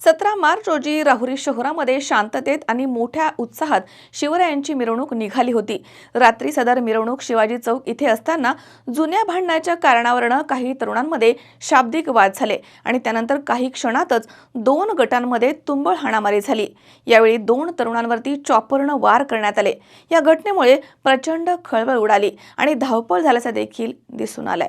सतरा मार्च रोजी राहुरी शहरामध्ये शांततेत आणि मोठ्या उत्साहात शिवरायांची मिरवणूक निघाली होती. रात्री सदर मिरवणूक शिवाजी चौक इथे असताना जुन्या भांडणाच्या कारणावरनं काही तरुणांमध्ये शाब्दिक वाद झाले आणि त्यानंतर काही क्षणातच दोन गटांमध्ये तुंबळ हाणामारी झाली. यावेळी दोन तरुणांवरती चॉपरनं वार करण्यात आले. या घटनेमुळे प्रचंड खळबळ उडाली आणि धावपळ झाल्याचं देखील दिसून आलंय.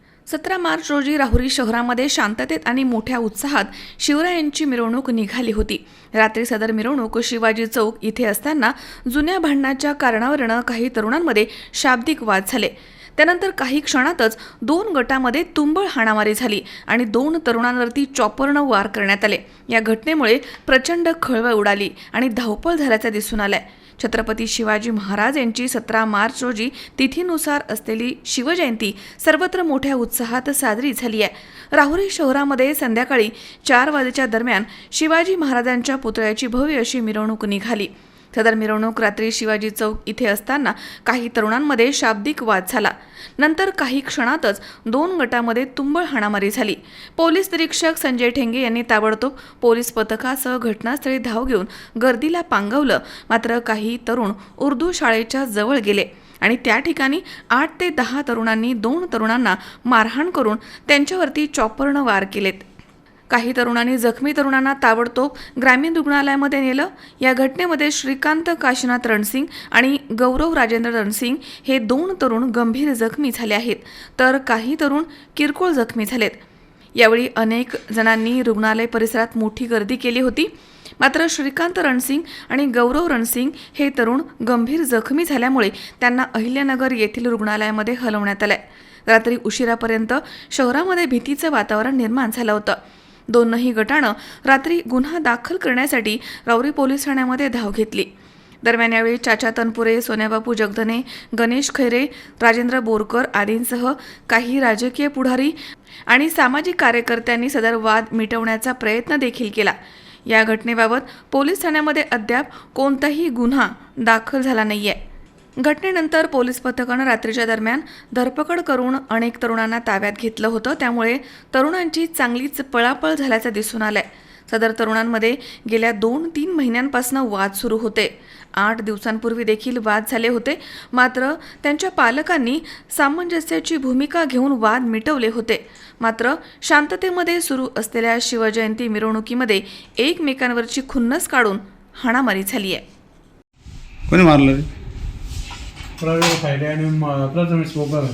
सतरा मार्च रोजी राहुरी शहरामध्ये शांततेत आणि मोठ्या उत्साहात शिवरायांची मिरवणूक निघाली होती. रात्री सदर मिरवणूक शिवाजी चौक इथे असताना जुन्या भांडणाच्या कारणावरनं काही तरुणांमध्ये शाब्दिक वाद झाले. त्यानंतर काही क्षणातच दोन गटामध्ये तुंबळ हाणामारी झाली आणि दोन तरुणांवरती चॉपरनं वार करण्यात आले. या घटनेमुळे प्रचंड खळबळ उडाली आणि धावपळ झाल्याचं दिसून आलंय. छत्रपती शिवाजी महाराज यांची सतरा मार्च रोजी तिथीनुसार असलेली शिवजयंती सर्वत्र मोठ्या उत्साहात साजरी झाली आहे. राहुरी शहरामध्ये संध्याकाळी चार वाजेच्या दरम्यान शिवाजी महाराजांच्या पुतळ्याची भव्य अशी मिरवणूक निघाली. सदर मिरवणूक रात्री शिवाजी चौक इथे असताना काही तरुणांमध्ये शाब्दिक वाद झाला. नंतर काही क्षणातच दोन गटामध्ये तुंबळ हाणामारी झाली. पोलीस निरीक्षक संजय ठेंगे यांनी ताबडतोब पोलीस पथकासह घटनास्थळी धाव घेऊन गर्दीला पांगवलं. मात्र काही तरुण उर्दू शाळेच्या जवळ गेले आणि त्या ठिकाणी आठ ते दहा तरुणांनी दोन तरुणांना मारहाण करून त्यांच्यावरती चॉपरनं वार केलेत. काही तरुणांनी जखमी तरुणांना ताबडतोब ग्रामीण रुग्णालयामध्ये नेलं. या घटनेमध्ये श्रीकांत काशीनाथ रणसिंग आणि गौरव राजेंद्र रणसिंग हे दोन तरुण गंभीर जखमी झाले आहेत. तर काही तरुण किरकोळ जखमी झालेत. यावेळी अनेक जणांनी रुग्णालय परिसरात मोठी गर्दी केली होती. मात्र श्रीकांत रणसिंग आणि गौरव रणसिंग हे तरुण गंभीर जखमी झाल्यामुळे त्यांना अहिल्यानगर येथील रुग्णालयामध्ये हलवण्यात आलंय. रात्री उशिरापर्यंत शहरामध्ये भीतीचं वातावरण निर्माण झालं होतं. दोनही गटानं रात्री गुन्हा दाखल करण्यासाठी राऊरी पोलीस ठाण्यामध्ये धाव घेतली. दरम्यान यावेळी चाचा तनपुरे सोन्याबापू जगधने गणेश खैरे राजेंद्र बोरकर आदींसह काही राजकीय पुढारी आणि सामाजिक कार्यकर्त्यांनी सदर वाद मिटवण्याचा प्रयत्न देखील केला. या घटनेबाबत पोलीस ठाण्यामध्ये अद्याप कोणताही गुन्हा दाखल झाला नाही आहे घटनेनंतर पोलीस पथकानं रात्रीच्या दरम्यान धरपकड करून अनेक तरुणांना ताब्यात घेतलं होतं. त्यामुळे तरुणांची चांगलीच पळापळ झाल्याचं दिसून आलंय. सदर तरुणांमध्ये गेल्या दोन तीन महिन्यांपासून वाद सुरू होते. आठ दिवसांपूर्वी देखील वाद झाले होते. मात्र त्यांच्या पालकांनी सामंजस्याची भूमिका घेऊन वाद मिटवले होते. मात्र शांततेमध्ये सुरू असलेल्या शिवजयंती मिरवणुकीमध्ये एकमेकांवरची खुन्नस काढून हाणामारी झाली आहे कोणी मारलं रे प्रवीण खायले आणि म- प्रथमेश बोगर.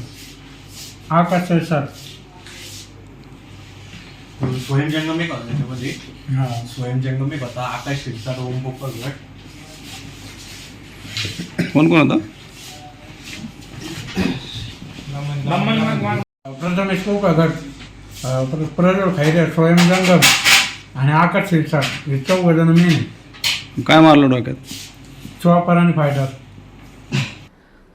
आकाश सर स्वयंजंगम एक होता त्याच्यामध्ये. हां. स्वयंजंगम एक होता. आकाश शिरसाट ओम पोपट गट. कोण कोण होतं? प्रथमेश कोका गट. प्रज्वल खैरे स्वयं जंगम आणि आकाश शिरसाट. हे चौघ जण मेन आहे काय मारलं डोक्यात? चोपर आणि फायटर.